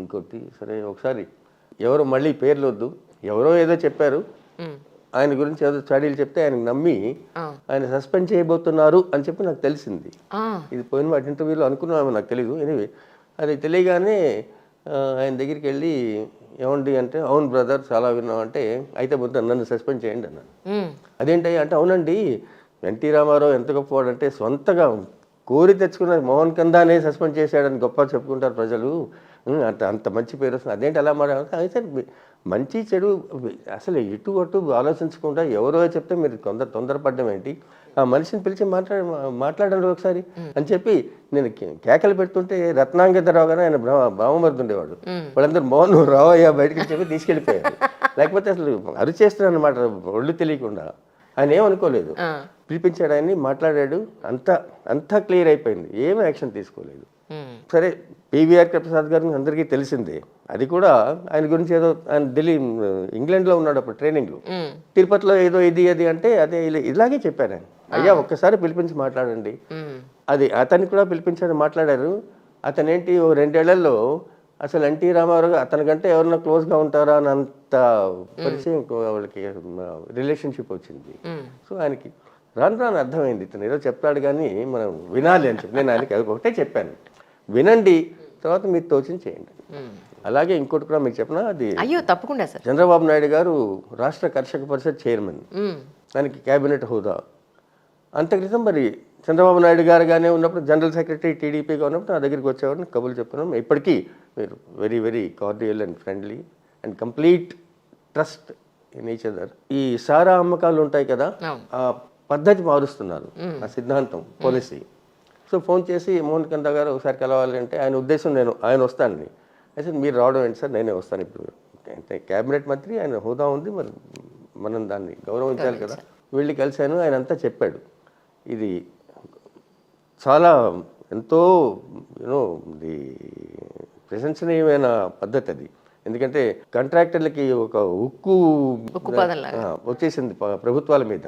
ఇంకోటి సరే ఒకసారి ఎవరో మళ్ళీ పేర్లు వద్దు ఎవరో ఏదో చెప్పారు. ఆయన గురించి ఏదో స్టడీలు చెప్తే ఆయనకు నమ్మి. ఆయన సస్పెండ్ చేయబోతున్నారు అని చెప్పి నాకు తెలిసింది. ఇది పోయిన వాటి ఇంటర్వ్యూలో అనుకున్నాము నాకు తెలియదు ఎనివే అది తెలియగానే ఆయన దగ్గరికి వెళ్ళి ఏమండి అంటే అవును బ్రదర్ చాలా విన్నాం అంటే అయితే ముందు నన్ను సస్పెండ్ చేయండి అన్నాను. అదేంటి అంటే అవునండి ఎన్టీ రామారావు ఎంత గొప్పవాడంటే సొంతగా కోరి తెచ్చుకున్న మోహన్ కందానే సస్పెండ్ చేశాడని గొప్ప చెప్పుకుంటారు ప్రజలు. అంత అంత మంచి పేరు వస్తుంది. అదేంటి అలా మాట అయితే మంచి చెడు అసలు ఇటు అటు ఆలోచించకుండా ఎవరో చెప్తే మీరు తొందర తొందరపడడం ఏంటి? ఆ మనిషిని పిలిచి మాట్లాడ మాట్లాడండి ఒకసారి అని చెప్పి నేను కేకలు పెడుతుంటే రత్నాంగతరావు గారు ఆయన బ్రహ్మ బావమరుదు ఉండేవాడు. వాళ్ళందరూ మోహన్ రావయ్యా బయటకు చెప్పి తీసుకెళ్ళిపోయారు. లేకపోతే అసలు అరిచేస్తున్నాను అనమాట ఒళ్ళు తెలియకుండా. ఆయన ఏమనుకోలేదు. పిలిపించాడు ఆయన్ని మాట్లాడాడు అంతా అంతా క్లియర్ అయిపోయింది. ఏమీ యాక్షన్ తీసుకోలేదు. సరే పివిఆర్ ప్రసాద్ గారిని అందరికీ తెలిసిందే. అది కూడా ఆయన గురించి ఏదో ఆయన ఢిల్లీ ఇంగ్లాండ్లో ఉన్నాడు అప్పుడు ట్రైనింగ్లో. ఉమ్. తిరుపతిలో ఏదో ఇది అది అంటే అదే ఇలా- ఇలాగే చెప్పాను ఆయన. అయ్యా ఒక్కసారి పిలిపించి మాట్లాడండి. అది అతన్ని కూడా పిలిపించాడు మాట్లాడారు. అతనేంటి ఓ రెండేళ్ళలో అసలు ఎన్టీ రామారావు గారు అతని కంటే ఎవరన్నా క్లోజ్గా ఉంటారా అని అంత పరిచయం వాళ్ళకి రిలేషన్షిప్ వచ్చింది. సో ఆయనకి రాను రాను అర్థమైంది. ఇతను ఏదో చెప్తాడు కానీ మనం వినాలి అని చెప్పి నేను ఆయనకి అది ఒకటే చెప్పాను. వినండి తర్వాత మీరు తోచింది చేయండి. అలాగే ఇంకోటి కూడా మీకు చెప్పిన? అది అయ్యో తప్పకుండా సార్. చంద్రబాబు నాయుడు గారు రాష్ట్ర కర్షక పరిషత్ చైర్మన్. దానికి కేబినెట్ హోదా. అంత క్రితం మరి చంద్రబాబు నాయుడు గారుగానే ఉన్నప్పుడు జనరల్ సెక్రటరీ టీడీపీగా ఉన్నప్పుడు నా దగ్గరికి వచ్చేవాడిని కబుర్లు చెప్పుకున్నాం. ఇప్పటికీ మీరు very very cordial and friendly and complete trust in each other ఈ సారా అమ్మకాలు ఉంటాయి కదా. ఆ పద్ధతి మారుస్తున్నారు ఆ సిద్ధాంతం పాలసీ. సో ఫోన్ చేసి మోహన్ కంద గారు ఒకసారి కలవాలి అంటే ఆయన ఉద్దేశం నేను ఆయన వస్తానని అయితే మీరు రావడం ఏంటి సార్? నేనే వస్తాను ఇప్పుడు. అంటే క్యాబినెట్ మంత్రి ఆయన హోదా ఉంది మరి మనం దాన్ని గౌరవించాలి కదా. వెళ్ళి కలిశాను ఆయన అంతా చెప్పాడు. ఇది చాలా ఎంతో యూనో ఇది ప్రశంసనీయమైన పద్ధతి అది. ఎందుకంటే కాంట్రాక్టర్లకి ఒక ఉక్కు వచ్చేసింది ప్రభుత్వాల మీద.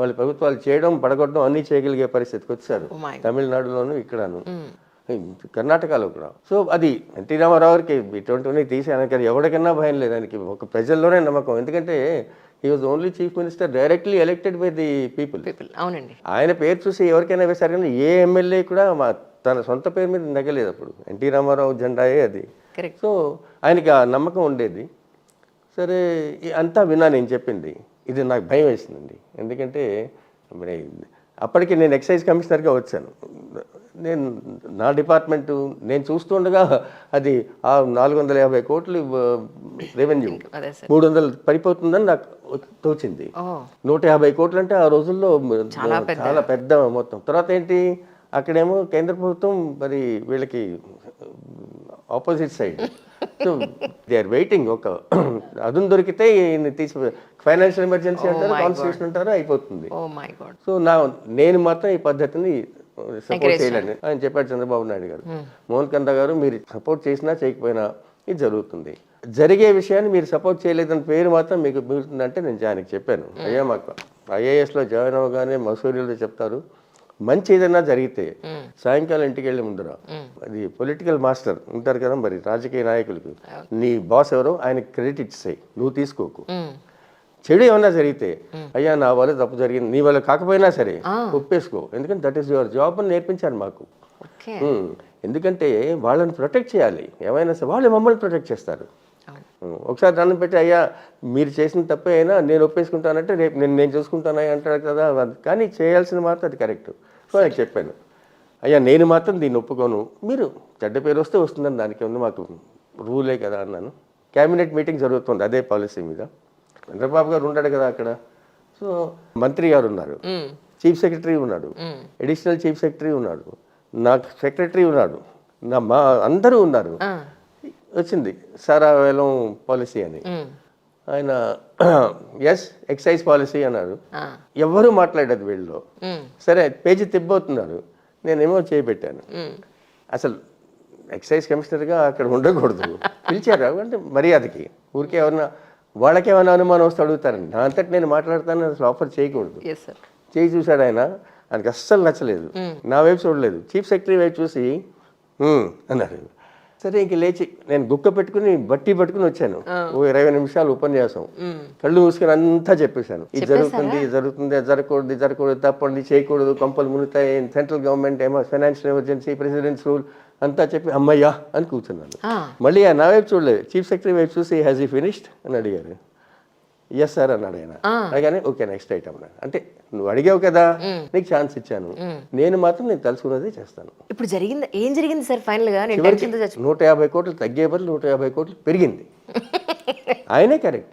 వాళ్ళు ప్రభుత్వాలు చేయడం పడగొట్టడం అన్నీ చేయగలిగే పరిస్థితికి వచ్చారు. Oh తమిళనాడులోను ఇక్కడను. కర్ణాటకలో కూడా. సో అది ఎన్టీ రామారావు గారికి ఇటువంటివన్నీ తీసి ఆయనకి ఎవరికైనా భయం లేదు. ఆయనకి ఒక ప్రజల్లోనే నమ్మకం. ఎందుకంటే he was only chief minister directly elected by the people people అవునండి. ఆయన పేరు చూసి ఎవరికైనా వేశారు కానీ ఏ ఎమ్మెల్యే కూడా మా తన సొంత పేరు మీద నగలేదు అప్పుడు. ఎన్టీ రామారావు జెండాయే అది. సో ఆయనకి ఆ నమ్మకం ఉండేది. సరే అంతా విన్నా నేను చెప్పింది. ఇది నాకు భయం వేసిందండి. ఎందుకంటే అప్పటికి నేను ఎక్సైజ్ కమిషనర్గా వచ్చాను. నేను నా డిపార్ట్మెంటు నేను చూస్తుండగా అది ఆ నాలుగు వందల యాభై కోట్లు రెవెన్యూ. మూడు వందలు పడిపోతుందని నాకు తోచింది. నూట యాభై కోట్లు అంటే ఆ రోజుల్లో. చాలా పెద్ద మొత్తం. తర్వాత ఏంటి? అక్కడేమో కేంద్ర ప్రభుత్వం మరి వీళ్ళకి opposite side so they are waiting ఒక అదును దొరికితే తీసి ఫైనాన్షియల్ ఎమర్జెన్సీ అంటారు కాన్స్టిట్యూషన్ అంటారు అయిపోతుంది. సో నా నేను మాత్రం ఈ పద్ధతిని సపోర్ట్ చేయలేను. ఆయన చెప్పాడు చంద్రబాబు నాయుడు గారు. మోహన్ కంద గారు మీరు సపోర్ట్ చేసినా చేయకపోయినా ఇది జరుగుతుంది. జరిగే విషయాన్ని మీరు సపోర్ట్ చేయలేదని పేరు మాత్రం మీకు మిగులుతుందంటే నేను ఆయనకి చెప్పాను. అయ్యా మాకు ఐఏఎస్లో జాయిన్ అవ్వగానే మసూరిలో చెప్తారు. మంచి ఏదైనా జరిగితే సాయంకాలం ఇంటికి వెళ్ళి ముందర అది పొలిటికల్ మాస్టర్ ఉంటారు కదా మరి రాజకీయ నాయకులకు. నీ బాస్ ఎవరో ఆయనకి క్రెడిట్ ఇచ్చేసాయి నువ్వు తీసుకోకు. చెడు ఏమన్నా జరిగితే అయ్యా నా వల్ల తప్పు జరిగింది నీ వల్ల కాకపోయినా సరే ఒప్పేసుకో. ఎందుకంటే దట్ ఈస్ యువర్ జాబ్ అని నేర్పించారు మాకు. ఎందుకంటే వాళ్ళని ప్రొటెక్ట్ చేయాలి. ఏమైనా సరే వాళ్ళు మమ్మల్ని ప్రొటెక్ట్ చేస్తారు. ఒకసారి దండం పెట్టి అయ్యా మీరు చేసిన తప్పే అయినా నేను ఒప్పేసుకుంటానంటే రేపు నేను నేను చూసుకుంటాను అంటాడు కదా కానీ చేయాల్సిన మాత్రం అది కరెక్ట్. సో ఆయనకు చెప్పాను. అయ్యా నేను మాత్రం దీన్ని ఒప్పుకోను. మీరు చెడ్డ పేరు వస్తే వస్తుందని దానికి ఉంది మాకు రూలే కదా అన్నాను. క్యాబినెట్ మీటింగ్ జరుగుతుంది అదే పాలసీ మీద. చంద్రబాబు గారు ఉన్నాడు కదా అక్కడ. సో మంత్రి గారు ఉన్నారు. చీఫ్ సెక్రటరీ ఉన్నాడు. అడిషనల్ చీఫ్ సెక్రటరీ ఉన్నాడు. నాకు సెక్రటరీ ఉన్నాడు. నా మా అందరూ ఉన్నారు. వచ్చింది. సారా వేలం పాలసీ అని. ఆయన ఎస్ ఎక్సైజ్ పాలసీ అన్నారు. ఆ. ఎవ్వరూ మాట్లాడేది వీళ్ళలో? ఉమ్. సరే పేజీ తిబ్బవుతున్నారు నేనేమో చేపెట్టాను ఉమ్. అసలు ఎక్సైజ్ కమిషనర్గా అక్కడ ఉండకూడదు. పిలిచారు. అంటే మర్యాదకి. ఊరికే ఎవరన్నా వాళ్ళకి ఏమైనా అనుమానం వస్తే అడుగుతారండి. నా అంతటి నేను మాట్లాడతాను అసలు ఆఫర్ చేయకూడదు. చేయి చూశాడు ఆయన. ఆయనకి అస్సలు నచ్చలేదు. నా వైపు చూడలేదు. చీఫ్ సెక్రటరీ వైపు చూసి అన్నారు. సరే ఇంక లేచి నేను గుక్క పెట్టుకుని బట్టి పట్టుకుని వచ్చాను. ఓ ఇరవై నిమిషాలు ఉపన్యాసం. కళ్ళు మూసుకొని అంతా చెప్పేశాను. ఇది జరుగుతుంది ఇది జరుగుతుంది అది జరగకూడదు ఇది జరగకూడదు తప్పండి చేయకూడదు కంపలు మునుతాయి సెంట్రల్ గవర్నమెంట్ ఏమో ఫైనాన్షియల్ ఎమర్జెన్సీ ప్రెసిడెంట్స్ రూల్ అంతా చెప్పి అమ్మయ్యా అని కూర్చున్నాను. మళ్ళీ నా వైపు చూడలేదు. చీఫ్ సెక్రటరీ వైపు చూసి హ్యాజ్ ఈ ఫినిష్డ్ అని అడిగారు. ఎస్ సార్ అన్నాడు ఆయన. అలాగనే ఓకే నెక్స్ట్ ఐటమ్ అంటే నువ్వు అడిగావు కదా నీకు ఛాన్స్ ఇచ్చాను. నేను మాత్రం నేను తెలుసుకున్నది చేస్తాను. ఇప్పుడు జరిగింది ఏం జరిగింది సార్ ఫైనల్గా? నూట యాభై కోట్లు తగ్గే బదులు నూట యాభై కోట్లు పెరిగింది. ఆయనే కరెక్ట్